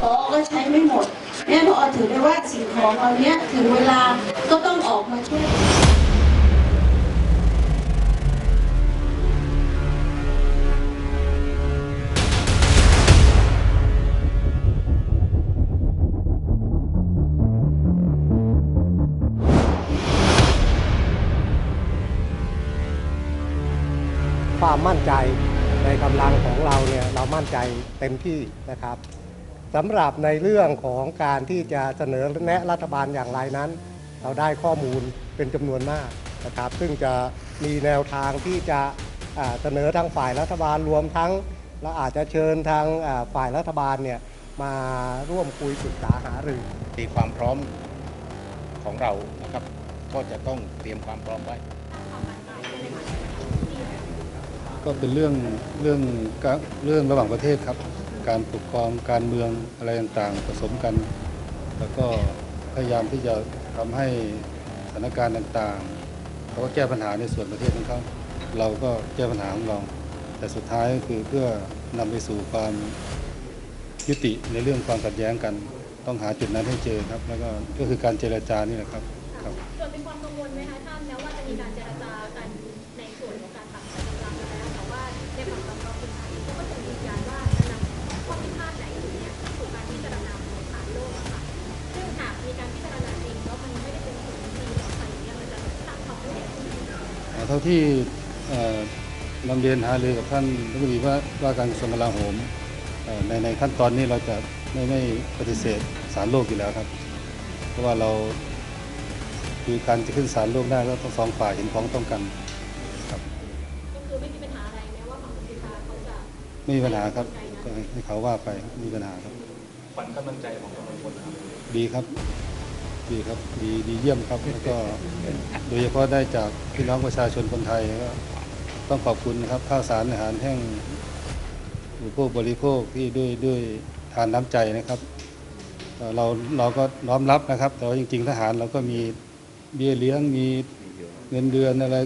พอก็ใช้ไม่หมดเนี่พอถือได้ว่าสิ่งของเหล่านี้ยถึงเวลาก็ต้องออกมาช่วยความมั่นใจในกำลังของเราเนี่ยเรามั่นใจเต็มที่นะครับ สำหรับในเรื่องของการที่จะเสนอแนะรัฐบาลอย่างไรนั้น เราได้ข้อมูลเป็นจำนวนมากนะครับซึ่งจะมีแนวทางที่จะอ่าเสนอทางฝ่ายรัฐบาลรวมทั้งเราอาจจะเชิญทางอ่าฝ่ายรัฐบาลเนี่ยมาร่วมคุยปรึกษาหารือมีความพร้อมของเรานะครับ ก็จะต้องเตรียมความพร้อมไว้ ก็เป็นเรื่องเรื่องกะเรื่องระหว่างประเทศครับ การปกครองการเมืองอะไรต่างๆผสมกัน แล้วก็พยายามที่จะทำให้สถานการณ์ต่างๆเขาก็แก้ปัญหาในส่วนประเทศของเขาเราก็แก้ปัญหาของเรา แต่สุดท้ายก็คือเพื่อนำไปสู่ความยุติในเรื่องความขัดแย้งกัน ต้องหาจุดนั้นให้เจอครับ แล้วก็ก็คือการเจรจานี่แหละครับครับส่วนเป็นความกังวลไหมคะท่านแม้ว่าจะมีการเจรจา เอ่อเท่าที่เอ่อนำเรียนหารือกับท่านรัฐมนตรีว่าว่าการกระทรวงกลาโหมเอ่อในในขั้นตอนนี้เราจะไม่ไม่ปฏิเสธสารโลกอยู่แล้วครับ เพราะว่าเราคือการจะขึ้นสารโลกได้ก็ต้องสองฝ่ายเห็นพ้องต้องกันครับก็คือไม่มีปัญหาอะไรแม้ว่าฝั่งกัมพูชาเขาจะไม่มีปัญหาครับก็ให้ให้เขาว่าไปไม่มีปัญหาครับขวัญกำลังใจของกำลังพลนะครับดีครับ ดีครับดีดีเยี่ยมครับแล้วก็โดยเฉพาะได้จากพี่น้องประชาชนคนไทยก็ต้องขอบคุณนะครับข้าวสารอาหารแห้งอุปโภคบริโภคที่ด้วยด้วยทานน้ำใจนะครับเราเราก็น้อมรับนะครับ แต่ว่าจริง ๆ ทหารเราก็มีเบี้ยเลี้ยงมีเงินเดือนอะไร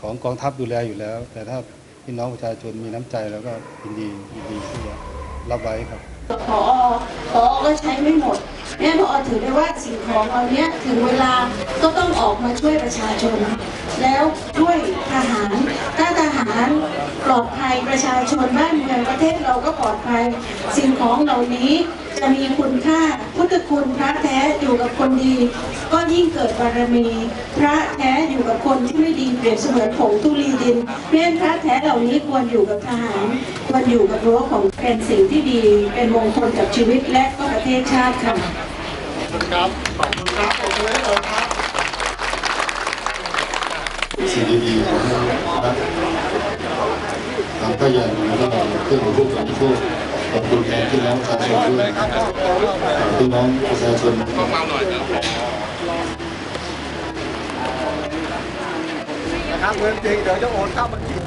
ของกองทัพดูแลอยู่แล้ว แต่ถ้าพี่น้องประชาชนมีน้ำใจเราก็ยินดียินดีที่จะ รับไว้ครับพอพอก็ใช้ไม่หมดแม่พอถือได้ว่าสิ่งของตอนนี้ถึงเวลาก็ต้องออกมาช่วยประชาชน แล้วช่วยทหารถ้า หารปลอดภัยประชาชนบ้านเมืองประเทศเราก็ปลอดภัย สิ่งของเหล่านี้จะมีคุณค่าพุทธคุณพระแท้อยู่กับคนดี ก็ยิ่งเกิดบารมี พระแท้อยู่กับคนที่ไม่ดีเปรียบเสมือนผงทุลีดินเพราะฉะนั้นพระแท้เหล่านี้ควรอยู่กับทหารควรอยู่กับรั้วของเป็นสิ่งที่ดี เป็นมงคลกับชีวิตและก็ประเทศชาติค่ะสิ่งดีๆของรัฐ ก็ยันแล้วก็เครื่องรูปของผู้ขอบคุณแทนพี่น้องประชาชนด้วยพี่น้องประชาชนนะครับเงินจริงเดี๋ยวจะโอนเข้าบัญชี